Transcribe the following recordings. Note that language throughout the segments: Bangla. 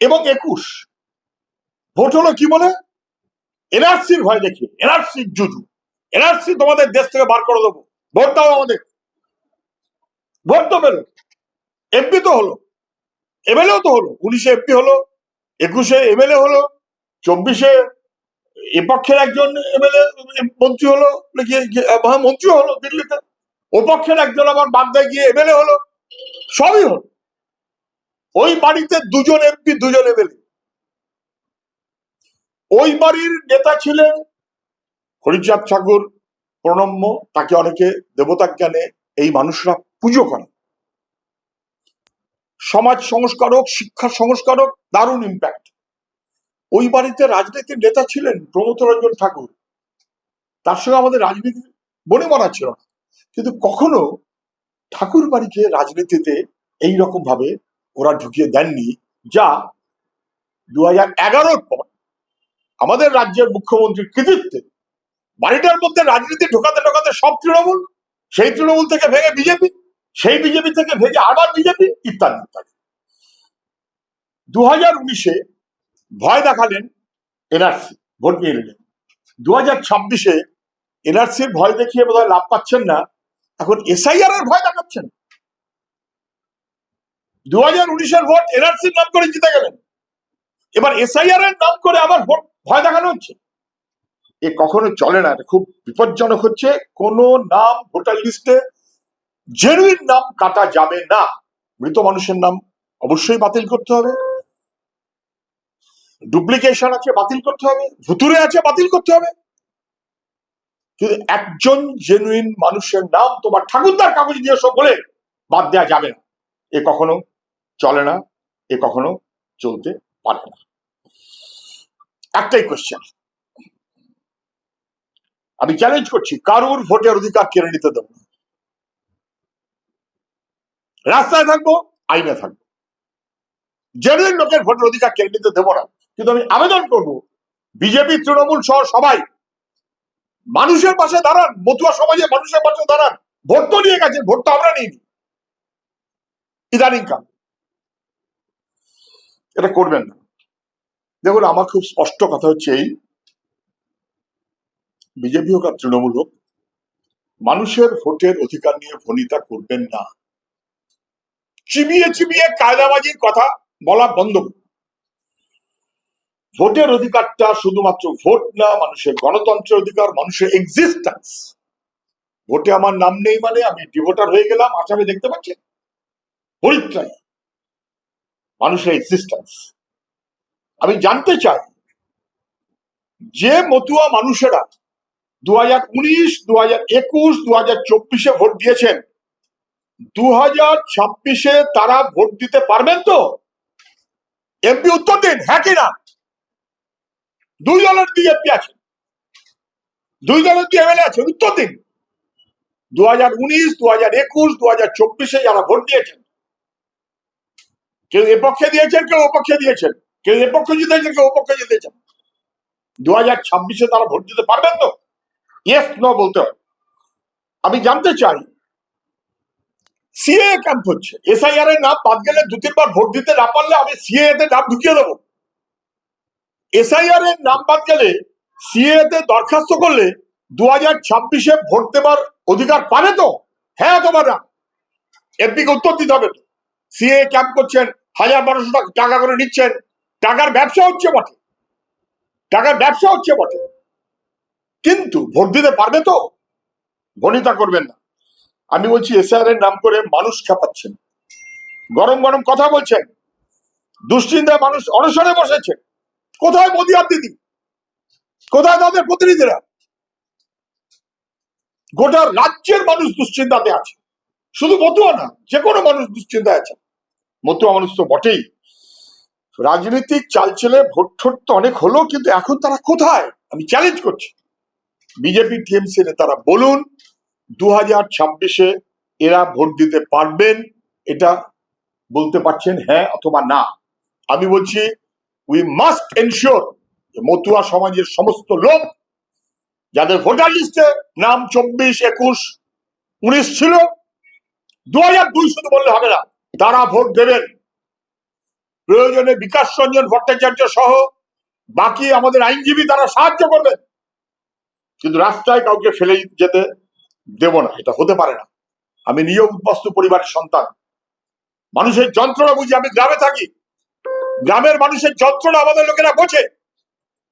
এবং একুশ। ভোট হলো কি বলে? এনআরসির ভয় দেখি এনআরসির জুজু। এনআরসি তোমাদের দেশ থেকে বার করে দেবো। ভোট দাও আমাদের। ভোট তো পেল। এমপি তো হলো। এমএলএও তো হলো। উনিশে এমপি হলো, একুশে এমএলএ হলো, চব্বিশে এ পক্ষের একজন এমএলএ মন্ত্রী হলো মন্ত্রী হলো দিল্লিতে। ও পক্ষের একজন আবার বাগদায় গিয়ে এমএলএ হলো। সবই হলো। ওই বাড়িতে দুজন এমপি দুজন এমএলএ ওই বাড়ির নেতা ছিলেন হরিচাঁদ ঠাকুর প্রণম্য তাকে অনেকে দেবতা জ্ঞানে এই মানুষরা পুজো করে সমাজ সংস্কারক, শিক্ষা সংস্কারক, দারুণ ইম্প্যাক্ট ওই বাড়িতে রাজনীতির নেতা ছিলেন প্রমথ রঞ্জন ঠাকুর। তার সঙ্গে আমাদের রাজনীতি বনে মারা ছিল না। কিন্তু কখনো ঠাকুর বাড়িকে রাজনীতিতে এই রকম ভাবে ওরা ঢুকিয়ে দেননি। যা দু হাজার এগারোর পর আমাদের রাজ্যের মুখ্যমন্ত্রীর কৃতিত্বে, বাড়িটার মধ্যে রাজনীতি ঢোকাতে ঢোকাতে সব তৃণমূল, সেই তৃণমূল থেকে ভেঙে বিজেপি, সেই বিজেপি থেকে ভেঙে আবার বিজেপি, ইত্যাদি ইত্যাদি। দু হাজার উনিশে ভয় দেখালেন এনআরসি, ভোট নিয়ে নিলেন। দু হাজার ছাব্বিশে এনআরসির ভয় দেখিয়ে বোধহয় লাভ পাচ্ছেন না। এখন এসআইআর এর ভয় দেখাচ্ছেন। দু হাজার উনিশের ভোট এনআরসির নাম করে জিতে গেলেন। এবার এসআইআর এর নাম করে আবার ভোট ভয় দেখানো হচ্ছে। এ কখনো চলে না, এটা খুব বিপজ্জনক হচ্ছে। কোন নাম ভোটার লিস্টে জেনুইন নাম কাটা যাবে না। মৃত মানুষের নাম অবশ্যই বাতিল করতে হবে। ডুপ্লিকেশন আছে, বাতিল করতে হবে। ভুতুরে আছে, বাতিল করতে হবে। কিন্তু একজন জেনুইন মানুষের নাম তোমার ঠাকুরদার কাগজ দিয়ে সব বলে বাদ দেওয়া যাবে না। এ কখনো চলে না, এ কখনো চলতে পারে না। একটাই কোয়েশ্চেন আমি চ্যালেঞ্জ করছি, কারুর ভোটের অধিকার কেড়ে নিতে দেবো রাস্তায় থাকব, আইনে থাকব। জেনুইন লোকের ভোটের অধিকার কেড়ে নিতে দেবো না, কিন্তু আমি আবেদন করব, বিজেপি, তৃণমূল সহ সবাই মানুষের পাশে দাঁড়ান, মতুয়া সমাজে মানুষের পাশে দাঁড়ান। ভোট তো নিয়ে গেছে ভোট তো আমরা নিইনি। ইদানিং কাল। এটা করবেন না। দেখুন, আমার খুব স্পষ্ট কথা হচ্ছে এই, বিজেপি হোক আর তৃণমূল হোক, মানুষের ভোটের অধিকার নিয়ে ভনিতা করবেন না। চিবিয়ে চিবিয়ে কায়দাবাজির কথা বলা বন্ধ ভোটের অধিকারটা শুধুমাত্র ভোট না, মানুষের গণতন্ত্রের অধিকার, মানুষের এক্সিস্টেন্স ভোটে আমার নাম নেই মানে আমি ডিভোটার হয়ে গেলাম, আসামে দেখতে পাচ্ছেন? পরিত্রায় মানুষের এক্সিস্টেন্স আমি জানতে চাই, যে মতুয়া মানুষেরা দু হাজার উনিশ দু হাজার একুশ দু হাজার চব্বিশে ভোট দিয়েছেন দু হাজার ছাব্বিশে তারা ভোট দিতে পারবেন তো? এমপি উত্তর দিন হ্যাঁ কি না? দুই দলের দুই এমপি আছে। দুই দলের দুই এমএলএ আছে? উত্তর দিন। দু হাজার উনিশ দু হাজার একুশ দু হাজার চব্বিশে যারা ভোট দিয়েছেন কেউ এ পক্ষে দিয়েছেন, কেউ ও পক্ষে দিয়েছেন। কেউ এ পক্ষে জিতেছেন, কেউ ও পক্ষে জিতেছেন। দু হাজার ছাব্বিশে তারা ভোট দিতে পারবেন তো? ইয়েস বলতে হবে। আমি জানতে চাই সিএ ক্যাম্প হচ্ছে। এসআইআর এর নাম বাদ গেলে দু তিনবার ভোট দিতে না পারলে আমি সিএ তে নাম ঢুকিয়ে দেবো। এসআইআর এর নাম বাদ গেলে সিএ তে দরখাস্ত করলে দু হাজার ছাব্বিশে ভোট দেবার অধিকার পাবে তো? হ্যাঁ অথবা না এমপি কে উত্তর দিতে হবে সিএ ক্যাম্প করছেন হাজার বারোশো টাকা করে নিচ্ছেন। টাকার ব্যবসা হচ্ছে বটে। টাকার ব্যবসা হচ্ছে বটে। কিন্তু ভোট দিতে পারবে তো? ভনিতা করবেন না। আমি বলছি এসআর এর নাম করে মানুষ খেপাচ্ছেন। গরম গরম কথা বলছেন। দুশ্চিন্তায় মানুষ অনশনে বসেছে। কোথায় মোদী আর দিদি? কোথায় তাদের প্রতিনিধিরা? গোটা রাজ্যের মানুষ দুশ্চিন্তাতে আছে। শুধু মতুয়া না যে কোনো মানুষ দুশ্চিন্তায় আছে। মতুয়া মানুষ তো বটেই। রাজনীতিক চালচেলে ভোট ঠোট তো অনেক হলো, কিন্তু এখন তারা কোথায়? আমি চ্যালেঞ্জ করছি। বিজেপি, টিএমসি নেতারা বলুন দু হাজার ছাব্বিশে এরা ভোট দিতে পারবেন, এটা বলতে পারছেন হ্যাঁ অথবা না। আমি বলছি উই মাস্ট এনশিওর মতুয়া সমাজের সমস্ত লোক, যাদের ভোটার লিস্টে নাম চব্বিশ, একুশ, উনিশ ছিল দু হাজার দুই শুধু বললে হবে না। তারা ভোট দেবেন। প্রয়োজনে বিকাশ রঞ্জন ভট্টাচার্য সহ বাকি আমাদের আইনজীবী তারা সাহায্য করবেন। কিন্তু রাস্তায় কাউকে ফেলে যেতে দেব না, এটা হতে পারে না। আমি নিয়োগ উদ্বাস্তু পরিবারের সন্তান। মানুষের যন্ত্রণা বুঝি, আমি গ্রামে থাকি। গ্রামের মানুষের যন্ত্রণা আমাদের লোকেরা বোঝে।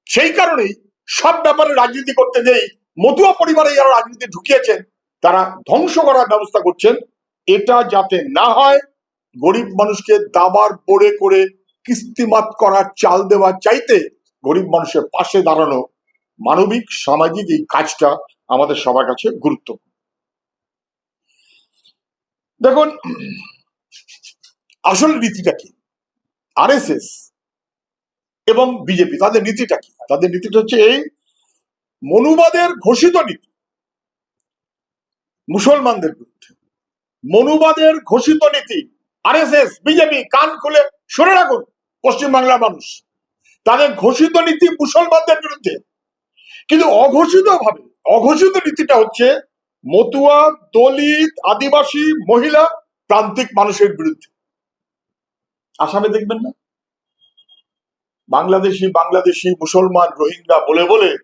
সেই কারণেই সব ব্যাপারে রাজনীতি করতে যেই মতুয়া পরিবারে যারা রাজনীতি ঢুকিয়েছেন, তারা ধ্বংস করার ব্যবস্থা করছেন। এটা যাতে না হয় গরিব মানুষকে দাবার পড়ে করে কিস্তিমাত করার চাল দেওয়ার চাইতে গরিব মানুষের পাশে দাঁড়ানো মানবিক, সামাজিক এই কাজটা আমাদের সবার কাছে গুরুত্ব দেখুন, আসল নীতিটা কি? আরএসএস এবং বিজেপি, তাদের নীতিটা কি? তাদের নীতিটা হচ্ছে এই, মনুবাদের ঘোষিত নীতি, মুসলমানদের বিরুদ্ধে। মনুবাদের ঘোষিত নীতি আরএসএস বিজেপি কান খুলে শুনে রাখুন, পশ্চিমবাংলার মানুষ। তাদের ঘোষিত নীতি মুসলমানদের বিরুদ্ধে। কিন্তু অঘোষিত ভাবে অঘোষিত নীতিটা হচ্ছে মতুয়া, দলিত, আদিবাসী, মহিলা, প্রান্তিক মানুষের বিরুদ্ধে। আসামে দেখবেন না? বাংলাদেশি বাংলাদেশি, মুসলমান, রোহিঙ্গা বলে বলে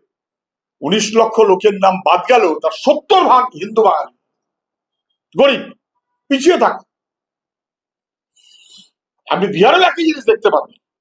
উনিশ লক্ষ লোকের নাম বাদ গেল তার সত্তর ভাগ হিন্দু বাঙালি। গরিব, পিছিয়ে থাকা। আপনি বিহারের একই জিনিস দেখতে পাবেন